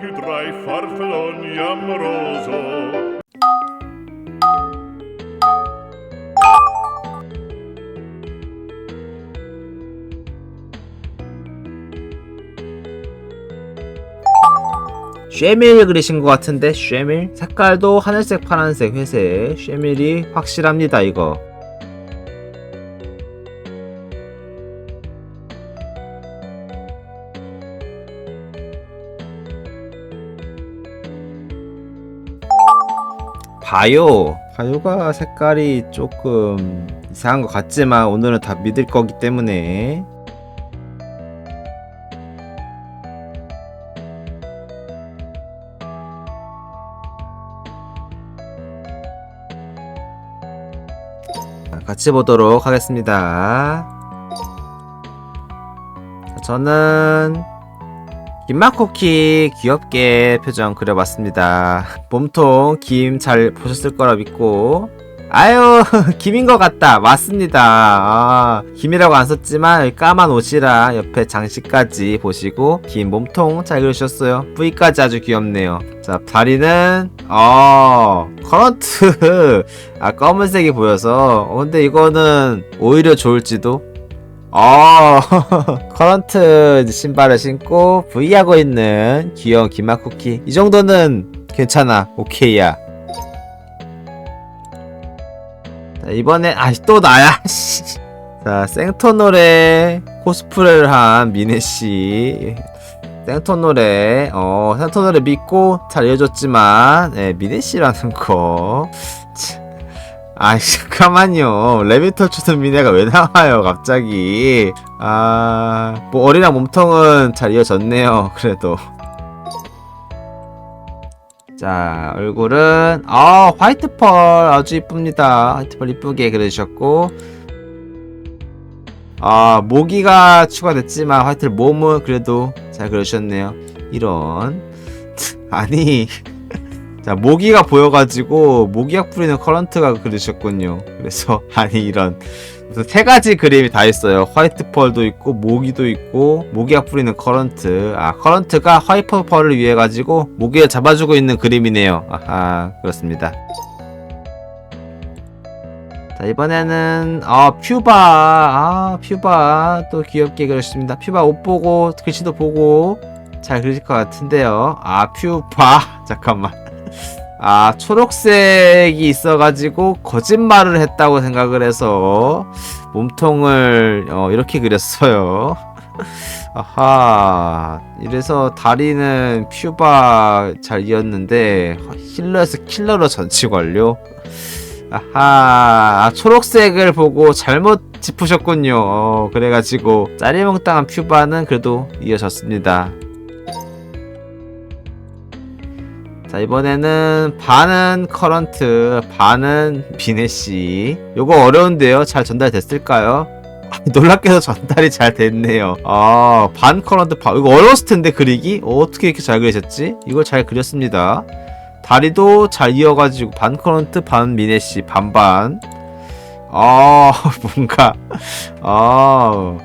più tra i farfalloni amoroso. 쉐밀 그리신 것 같은데 쉐밀? 색깔도 하늘색 파란색 회색 쉐밀이 확실합니다 이거 바요 바요가 색깔이 조금 이상한 것 같지만 오늘은 다 믿을 거기 때문에 같이 보도록 하겠습니다. 저는 김마코키 귀엽게 표정 그려봤습니다. 몸통 김 잘 보셨을 거라 믿고. 아유 김인 것 같다. 맞습니다. 아, 김이라고 안 썼지만 까만 옷이랑 옆에 장식까지 보시고 긴 몸통 잘 그리셨어요. V까지 아주 귀엽네요. 자 다리는 어 커런트. 아 검은색이 보여서. 어, 근데 이거는 오히려 좋을지도 어 커런트 신발을 신고 V 하고 있는 귀여운 김마쿠키. 이 정도는 괜찮아. 오케이야. 자, 이번에 아씨 또 나야? 씨. 자 생토 노래 코스프레를 한 미네씨. 생토 노래 어 생토 노래 믿고 잘 이어줬지만 예, 미네씨라는 거. 참. 아이 잠깐만요. 레비터 추는 미네가 왜 나와요 갑자기? 아뭐 어리랑 몸통은 잘 이어졌네요 그래도. 자 얼굴은 아 화이트 펄. 아주 이쁩니다. 화이트 펄 이쁘게 그려주셨고. 아 모기가 추가됐지만 화이트 몸은 그래도 잘 그려주셨네요. 이런. 아니 자 모기가 보여가지고 모기약 뿌리는 커런트가 그리셨군요. 그래서 아니 이런. 무슨 세 가지 그림이 다 있어요. 화이트 펄도 있고 모기도 있고 모기약 뿌리는 커런트. 아 커런트가 화이트 펄을 위해 가지고 모기를 잡아주고 있는 그림이네요. 아하 그렇습니다. 자 이번에는 아 퓨바. 아 퓨바. 또 귀엽게 그렸습니다. 퓨바 옷 보고 글씨도 보고 잘 그릴 것 같은데요. 아 퓨바. 잠깐만 아 초록색이 있어가지고 거짓말을 했다고 생각을 해서 몸통을 어, 이렇게 그렸어요. 아하 이래서 다리는 퓨바 잘 이었는데 힐러에서 킬러로 전치 완료 아하 아, 초록색을 보고 잘못 짚으셨군요. 어, 그래가지고 짜리몽땅한 퓨바는 그래도 이어졌습니다 자 이번에는 반은 커런트 반은 비네씨. 요거 어려운데요? 잘 전달됐을까요? 아, 놀랍게도 전달이 잘 됐네요. 아반 커런트 반. 이거 어려웠을 텐데 그리기? 어, 어떻게 이렇게 잘 그리셨지? 이걸 잘 그렸습니다. 다리도 잘 이어가지고 반 커런트 반 미네씨 반반. 아 뭔가. 아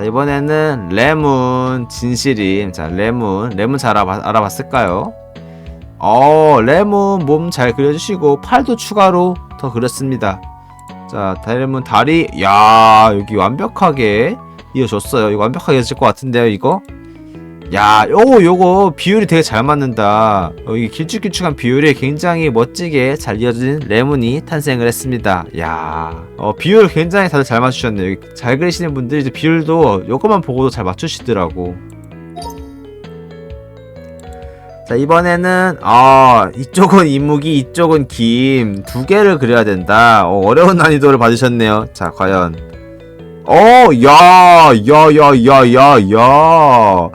자 이번에는 레몬 진실임 자 레몬 레몬 잘 알아봤, 알아봤을까요? 어 레몬 몸 잘 그려주시고 팔도 추가로 더 그렸습니다. 자 레몬 다리 야 여기 완벽하게 이어졌어요. 이거 완벽하게 이어질 것 같은데요 이거 야 요거 요거 비율이 되게 잘 맞는다. 어, 이 길쭉길쭉한 비율이 굉장히 멋지게 잘 이어진 레몬이 탄생을 했습니다. 야 어, 비율 굉장히 다들 잘 맞추셨네요. 여기 잘 그리시는 분들이 이제 비율도 요것만 보고도 잘 맞추시더라고. 자 이번에는 아 이쪽은 이무기 이쪽은 김. 두 개를 그려야 된다. 어, 어려운 난이도를 받으셨네요. 자 과연 어, 야, 야, 야, 야, 야, 야.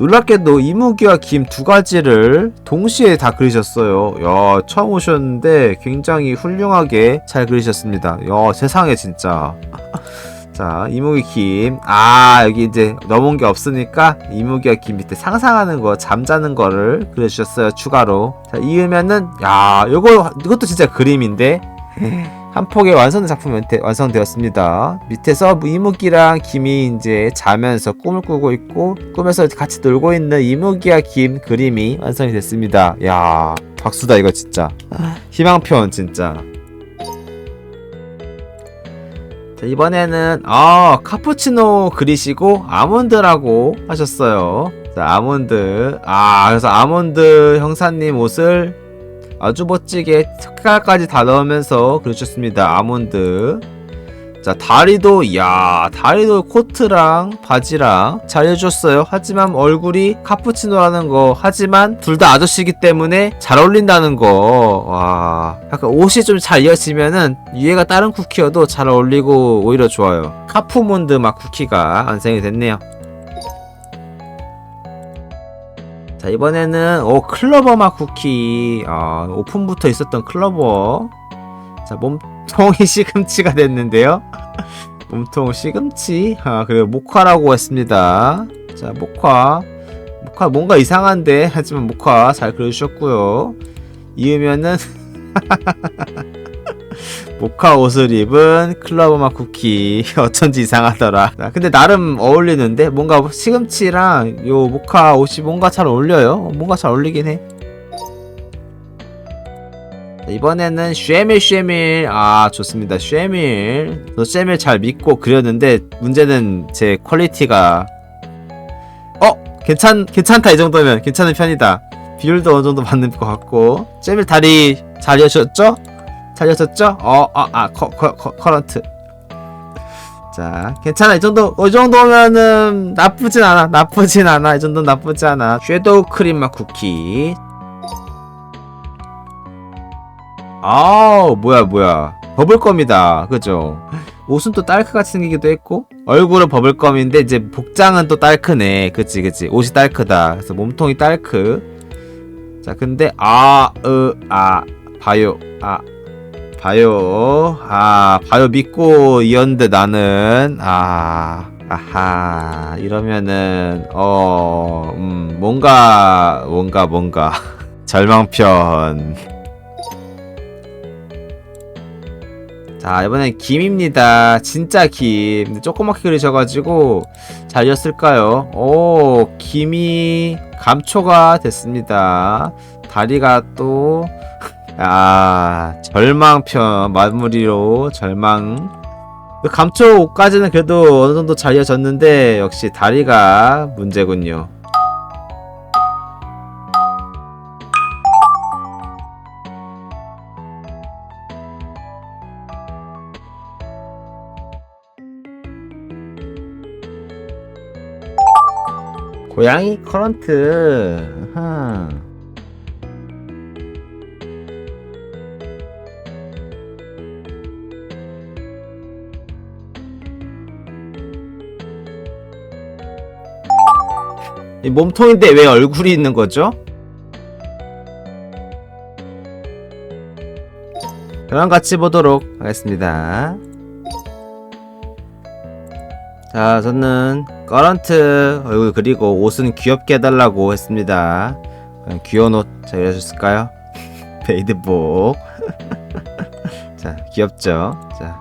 놀랍게도 이무기와 김 두 가지를 동시에 다 그리셨어요. 야, 처음 오셨는데 굉장히 훌륭하게 잘 그리셨습니다. 야, 세상에 진짜. 자, 이무기 김. 아, 여기 이제 넘은 게 없으니까 이무기와 김 밑에 상상하는 거, 잠자는 거를 그려주셨어요. 추가로. 자, 이으면은, 야, 요거, 이것도 진짜 그림인데. 한 폭의 완성된 작품이 완성되었습니다. 밑에서 이무기랑 김이 이제 자면서 꿈을 꾸고 있고 꿈에서 같이 놀고 있는 이무기와 김 그림이 완성이 됐습니다. 야 박수다 이거 진짜 희망편 진짜. 자, 이번에는 아 카푸치노 그리시고 아몬드라고 하셨어요. 자 아몬드 아 그래서 아몬드 형사님 옷을 아주 멋지게 색깔까지 다 넣으면서 그려주셨습니다. 아몬드. 자 다리도 야 다리도 코트랑 바지랑 잘 해줬어요. 하지만 얼굴이 카푸치노라는 거 하지만 둘 다 아저씨기 때문에 잘 어울린다는 거. 와 약간 옷이 좀 잘 이어지면은 위에가 다른 쿠키여도 잘 어울리고 오히려 좋아요. 카푸몬드 막 쿠키가 완성이 됐네요. 자 이번에는 오 클러버 맛 쿠키. 아 오픈부터 있었던 클러버. 자 몸통이 시금치가 됐는데요. 몸통 시금치. 아 그리고 모카라고 했습니다. 자 모카 모카 뭔가 이상한데? 하지만 모카 잘 그려주셨고요. 이으면은 모카 옷을 입은 클러버맛 쿠키. 어쩐지 이상하더라. 자, 근데 나름 어울리는데? 뭔가 시금치랑 요 모카 옷이 뭔가 잘 어울려요. 뭔가 잘 어울리긴 해. 자, 이번에는 쉐밀 쉐밀. 아 좋습니다. 쉐밀. 저 쉐밀 잘 믿고 그렸는데 문제는 제 퀄리티가 어? 괜찮 괜찮다 이 정도면. 괜찮은 편이다. 비율도 어느 정도 맞는 것 같고. 쉐밀 다리 잘 이어졌죠? 잘 이어졌죠? 어, 아, 아, 커, 커, 커, 커런트. 자, 괜찮아. 이 정도, 이 정도면은 나쁘진 않아. 나쁘진 않아. 이 정도는 나쁘지 않아. 섀도우 크림 맛 쿠키. 아우, 뭐야, 뭐야. 버블껌이다. 그죠? 옷은 또 딸크같이 생기기도 했고, 얼굴은 버블껌인데, 이제 복장은 또 딸크네. 그치, 그치. 옷이 딸크다. 그래서 몸통이 딸크. 자, 근데, 아, 으, 아, 바요, 아, 바요. 아 바요. 믿고 이었는데 나는. 아 아하. 이러면은 어 음, 뭔가 뭔가 뭔가. 절망편. 자 이번엔 김입니다. 진짜 김. 조그맣게 그리셔가지고 잘 이었을까요? 오 김이 감초가 됐습니다. 다리가 또 아 절망편 마무리로 절망 그 감초 옷까지는 그래도 어느 정도 잘 이어졌는데 역시 다리가 문제군요. 고양이 커런트. 아하. 몸통인데 왜 얼굴이 있는 거죠? 그럼 같이 보도록 하겠습니다. 자, 저는 커런트 얼굴 그리고 옷은 귀엽게 해달라고 했습니다. 귀여운 옷잘 그려줬을까요? 베이드복. 자, 귀엽죠? 자.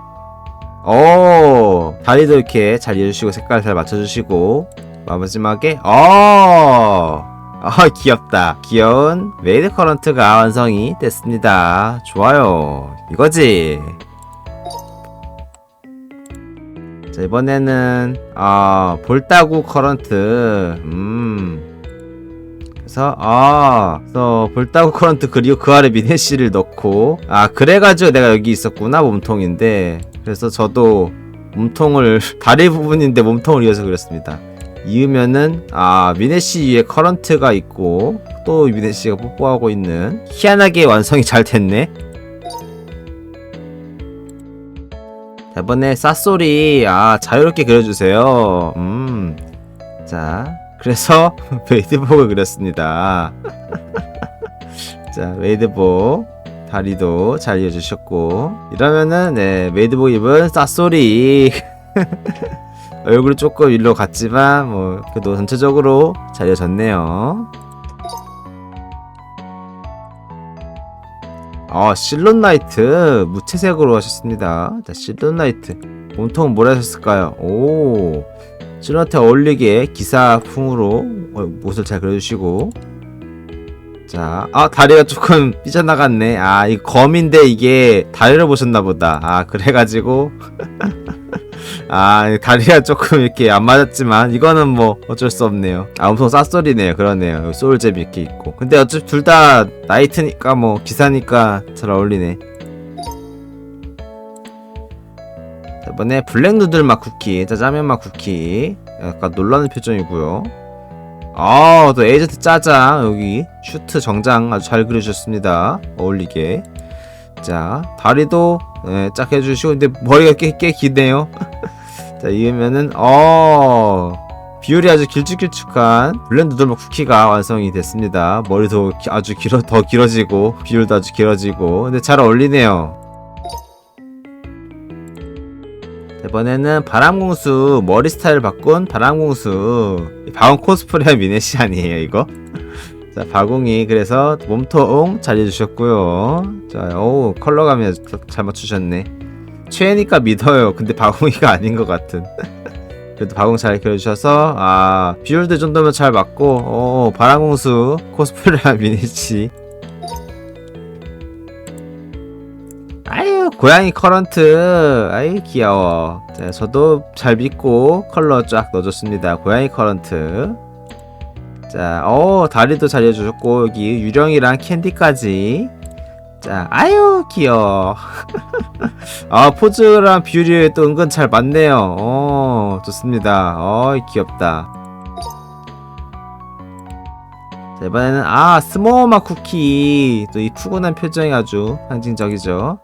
오! 다리도 이렇게 잘 이어주시고 색깔 잘 맞춰주시고 마지막에 어! 아 귀엽다. 귀여운 메이드 커런트가 완성이 됐습니다. 좋아요. 이거지. 자 이번에는 아 볼따구 커런트. 음. 그래서 아 그래서 볼따구 커런트 그리고 그 아래 미네시를 넣고. 아 그래가지고 내가 여기 있었구나 몸통인데. 그래서 저도 몸통을 다리 부분인데 몸통을 이어서 그렸습니다 이으면은 아 미네시 위에 커런트가 있고 또 미네시가 뽀뽀하고 있는 희한하게 완성이 잘 됐네. 자, 이번에 쌉소리 아 자유롭게 그려주세요. 음자 그래서 웨이드복을 그렸습니다. 자 웨이드복 다리도 잘 이어주셨고 이러면은 네 웨이드복 입은 쌉소리 얼굴이 조금 일로 갔지만 뭐 그래도 전체적으로 잘 이어졌네요. 어, 실론라이트 무채색으로 하셨습니다. 자, 실론라이트 몸통은 뭘 하셨을까요? 오, 실론한테 어울리게 기사풍으로 어, 옷을 잘 그려주시고 자, 아 다리가 조금 삐져나갔네. 아, 이 검인데 이게 다리를 보셨나 보다. 아, 그래가지고 아, 다리가 조금 이렇게 안 맞았지만 이거는 뭐 어쩔 수 없네요. 아, 엄청 쌉소리네요. 그러네요. 소울잼 이렇게 있고. 근데 어차피 둘 다 나이트니까 뭐 기사니까 잘 어울리네. 자, 이번에 블랙 누들 맛 쿠키, 짜장면 맛 쿠키. 약간 놀라는 표정이고요. 아, 또 에이전트 짜장 여기 슈트 정장 아주 잘 그려주셨습니다. 어울리게. 자, 다리도 예, 짝 해주시고 근데 머리가 꽤, 꽤 기네요. 자, 이으면은 어 비율이 아주 길쭉길쭉한 블렌드 돌목 쿠키가 완성이 됐습니다. 머리도 기- 아주 길어 더 길어지고 비율도 아주 길어지고 근데 잘 어울리네요. 이번에는 바람공수 머리 스타일 바꾼 바람공수 이 바공 코스프레 미네시 아니에요 이거? 자 바공이 그래서 몸통 잘 해주셨고요. 자오 컬러감이 잘 맞추셨네. 최애니까 믿어요. 근데 바공이가 아닌 것 같은. 그래도 바공 잘 그려주셔서 아이 정도면 잘 맞고 어 바람공수 코스프레 미니치. 아유 고양이 커런트. 아유 귀여워. 자 저도 잘 믿고 컬러 쫙 넣어줬습니다. 고양이 커런트. 자 어 다리도 잘 해주셨고 여기 유령이랑 캔디까지. 자 아유 귀여워 아 포즈랑 비율이 또 은근 잘 맞네요. 어 좋습니다. 어 귀엽다. 자 이번에는 아 스모어마 쿠키. 또 이 푸근한 표정이 아주 상징적이죠.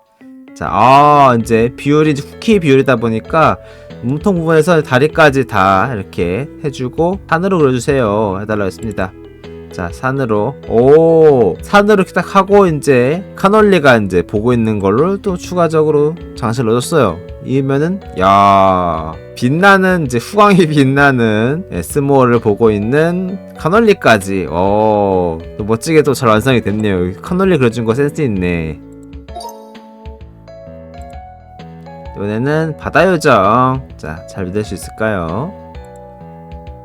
자, 아, 이제 비율이 이제 쿠키 비율이다 보니까 몸통 부분에서 다리까지 다 이렇게 해주고 산으로 그려주세요. 해달라고 했습니다. 자, 산으로. 오, 산으로 이렇게 딱 하고 이제 카놀리가 이제 보고 있는 걸로 또 추가적으로 장식을 넣어줬어요. 이면은 야 빛나는 이제 후광이 빛나는 예, 스모어를 보고 있는 카놀리까지. 어, 또 멋지게 또 잘 완성이 됐네요. 카놀리 그려준 거 센스 있네. 이번에는 바다 요정. 자, 잘 믿을 수 있을까요?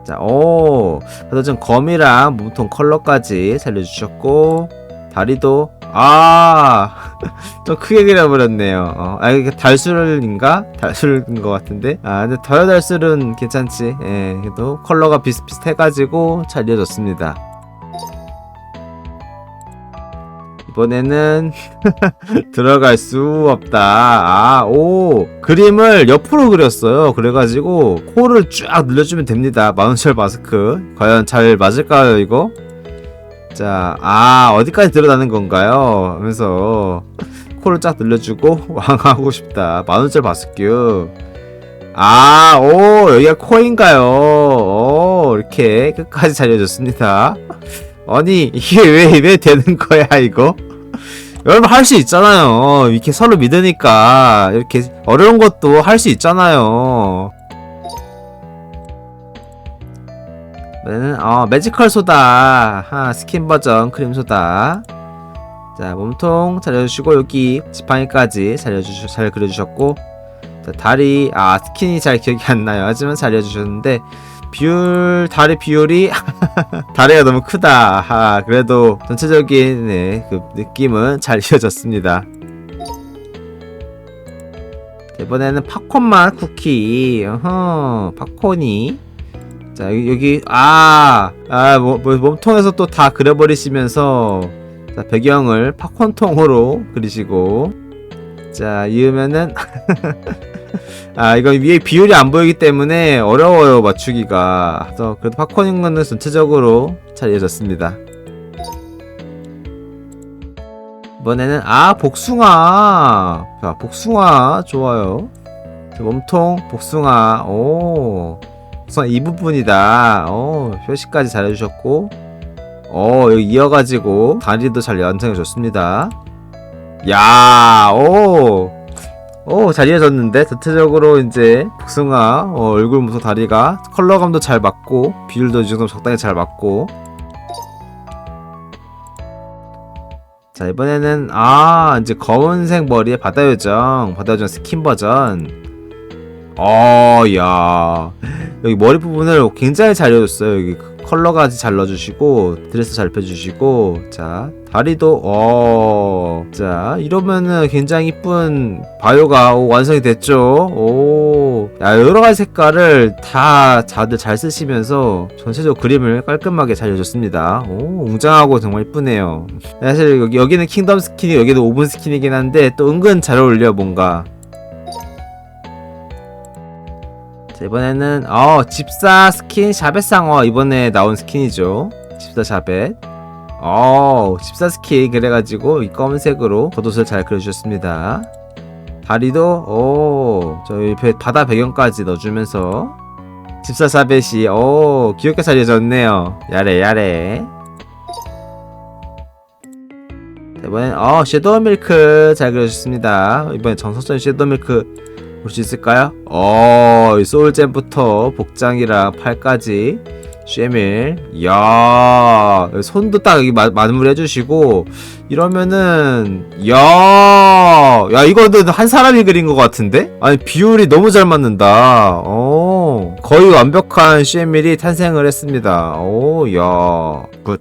자, 오, 바다 요정 검이랑 몸통 컬러까지 살려주셨고, 다리도, 아, 좀 크게 그려버렸네요. 어, 아, 이게 달술인가? 달술인 것 같은데? 아, 근데 더여 달술은 괜찮지. 예, 그래도 컬러가 비슷비슷해가지고 잘 이어졌습니다. 이번에는 들어갈 수 없다. 아, 오. 그림을 옆으로 그렸어요. 그래가지고, 코를 쫙 늘려주면 됩니다. 마운철 마스크. 과연 잘 맞을까요, 이거? 자, 아, 어디까지 드러나는 건가요? 하면서, 코를 쫙 늘려주고, 왕하고 싶다. 마운철 마스크. 아, 오, 여기가 코인가요? 오, 이렇게 끝까지 잘 이어졌습니다. 아니, 이게 왜, 왜 되는 거야, 이거? 여러분 할 수 있잖아요. 이렇게 서로 믿으니까 이렇게 어려운 것도 할 수 있잖아요. 얘는 어 매지컬 소다 하 스킨 버전 크림 소다. 자 몸통 잘해주시고 여기 지팡이까지 잘해주셔 잘 그려주셨고 자, 다리 아 스킨이 잘 기억이 안 나요. 하지만 잘해주셨는데 비율 다리 비율이 다리가 너무 크다. 아, 그래도 전체적인 네, 그 느낌은 잘 이어졌습니다. 자, 이번에는 팝콘 맛 쿠키. 어허, 팝콘이. 자, 여기 아, 아, 뭐, 뭐, 몸통에서 또 다 그려버리시면서 자, 배경을 팝콘통으로 그리시고 자, 이으면은 아, 이거 위에 비율이 안 보이기 때문에 어려워요, 맞추기가. 그래서 그래도 팝콘인 거는 전체적으로 잘 이어졌습니다. 이번에는, 아, 복숭아. 자, 복숭아. 좋아요. 자, 몸통, 복숭아. 오. 복숭아 이 부분이다. 오, 표시까지 잘 해주셨고. 어, 이어가지고 다리도 잘 완성해줬습니다. 야, 오. 오, 잘 이어졌는데? 전체적으로 이제 복숭아 어, 얼굴 무슨 다리가 컬러감도 잘 맞고 비율도 이 정도 적당히 잘 맞고. 자 이번에는 아 이제 검은색 머리에 바다 요정 바다 요정 스킨 버전 어 야. 여기 머리 부분을 굉장히 잘 해줬어요. 여기 컬러까지 잘 넣어주시고 드레스 잘 펴주시고. 자 다리도 어 자 이러면은 굉장히 이쁜 바이오가 오, 완성이 됐죠. 오. 야, 여러 가지 색깔을 다 다들 잘 쓰시면서 전체적으로 그림을 깔끔하게 잘 해줬습니다. 오 웅장하고 정말 이쁘네요. 사실 여기, 여기는 킹덤 스킨이 여기는 오븐 스킨이긴 한데 또 은근 잘 어울려 뭔가 자 이번에는 어 집사 스킨 샤벳 상어. 이번에 나온 스킨이죠. 집사 샤벳. 어 집사 스킨. 그래가지고 이 검은색으로 겉옷을 잘 그려주셨습니다. 다리도 오 저희 배- 바다 배경까지 넣어주면서 집사 샤벳이 오 귀엽게 잘 해줬네요. 야래 야래. 자, 이번엔 어 섀도우 밀크 잘 그려주셨습니다. 이번엔 정석전 섀도우 밀크 볼 수 있을까요? 어, 이 소울잼부터 복장이랑 팔까지 쉐밀, 이야, 손도 딱 여기 마, 마무리 해주시고 이러면은, 이야, 야 이거는 한 사람이 그린 것 같은데? 아니 비율이 너무 잘 맞는다. 어, 거의 완벽한 쉐밀이 탄생을 했습니다. 오, 야, 굿.